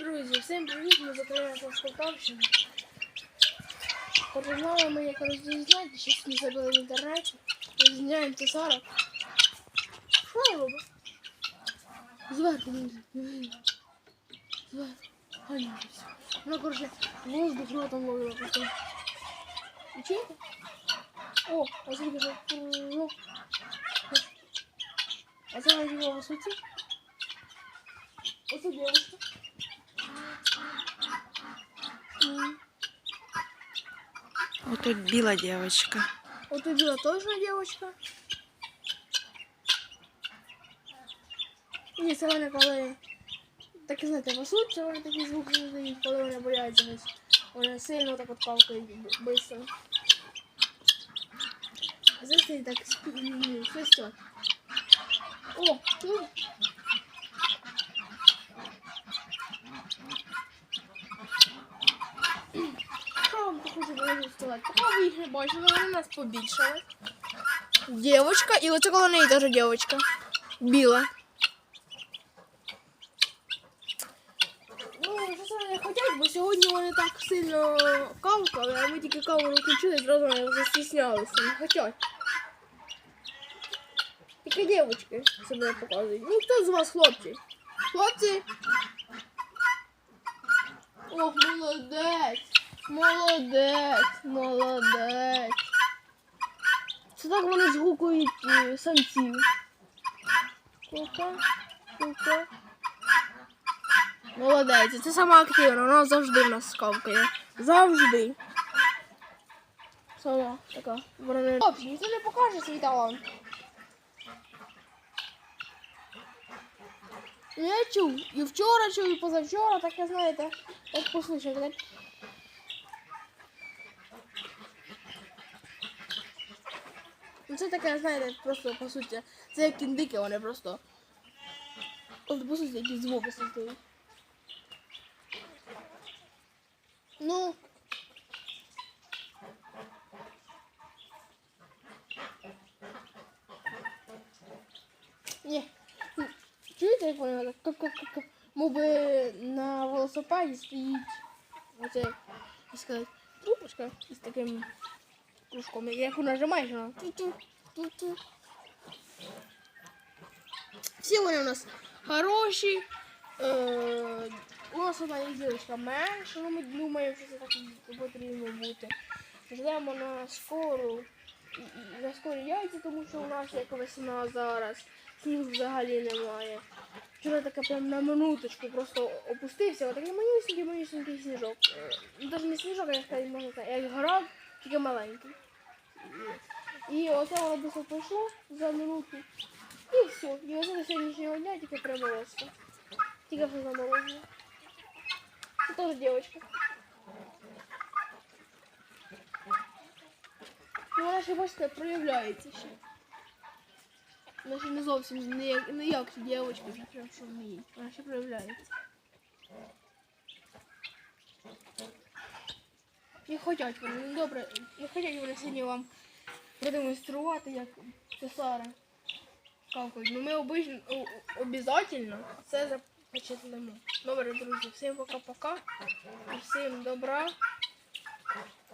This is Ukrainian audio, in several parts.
Друзі, всім привіт, ми закриваємо з Полтавщини. Починали ми як розрізняти, щось не забили в інтернеті. Розрізняємо це 40. Що я роблю? Зверху не видно. Зверху. Вона, коротше, воздух ротом ловила просто. І чуєте? О, а це вже. А це на його висоті. Оце дівчинка. тут біла девочка. Вот тут была точно девочка. Ні, це вони коли так і знаєте, пасуть, це вони такі звуки видають, коли вони бояться десь. Вони сильно так от палкають швидко. А зараз вони так спі- свистять. О, тут. хочу сказати? Поки ви їх не бачили, вони нас побільшали. Девочка, і оце коло неї теж девочка. Біла. Ну, що вони хочуть, бо сьогодні вони так сильно кавкали, а ми тільки каву не включили, зразу вони застіснялися. Не хочуть. Тільки девочки себе показують. Ну, хто з вас хлопці? Хлопці? Ох, молодець. Молодець, молодець. Це так вони згукують е, самців. Кука, кука. Молодець, це сама активна, вона завжди в нас скавкає. Завжди. Сама така. Не... Хлопці, ніхто не покаже свій талант. Я чув. І вчора чув, і позавчора, так я знаєте, так послухав. Ну це таке, знаєте, просто по суті. Це як індики, вони просто. От по суті, якісь звуки создають. Ну. Ні. Чуєте, як вони так как Мов би на велосипеді стоїть оце, як сказати, трубочка із таким кружком, нажимаєш, вона ту-ту, ту-ту. Всі вони у нас хороші. Е, у нас одна є дівчинка менша, ну ми думаємо, що це так потрібно бути. Ждемо на скору, на скорі яйця, тому що у нас як весна зараз, сніг взагалі немає. Вчора таке прям на минуточку просто опустився, отакий манюсенький, манюсенький сніжок. Е, Навіть не сніжок, а як можна сказати, як град, тільки маленький. І оце воно просто пройшло за минуту. І все. І оце до сьогоднішнього дня тільки приморозка. Тільки вже заморозило. Це теж дівчинка. Ну вона ще бачите, проявляється ще. Вона ще не зовсім не як, не як дівчинка, вже прям що вміє. Вона ще проявляється. І хочуть вони, ну добре, і хочуть вони сьогодні вам продемонструвати, як цесари кавкають. Ну ми обично, обов'язково це запечатлимо. Добре, друзі, всім пока-пока. Всім добра.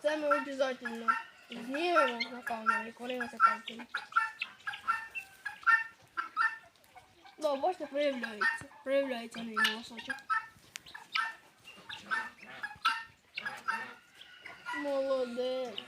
Це ми обов'язково знімемо на камеру, як вони це кавкають. Ну, бачите, проявляється. Проявляється на голосочок. Молодець.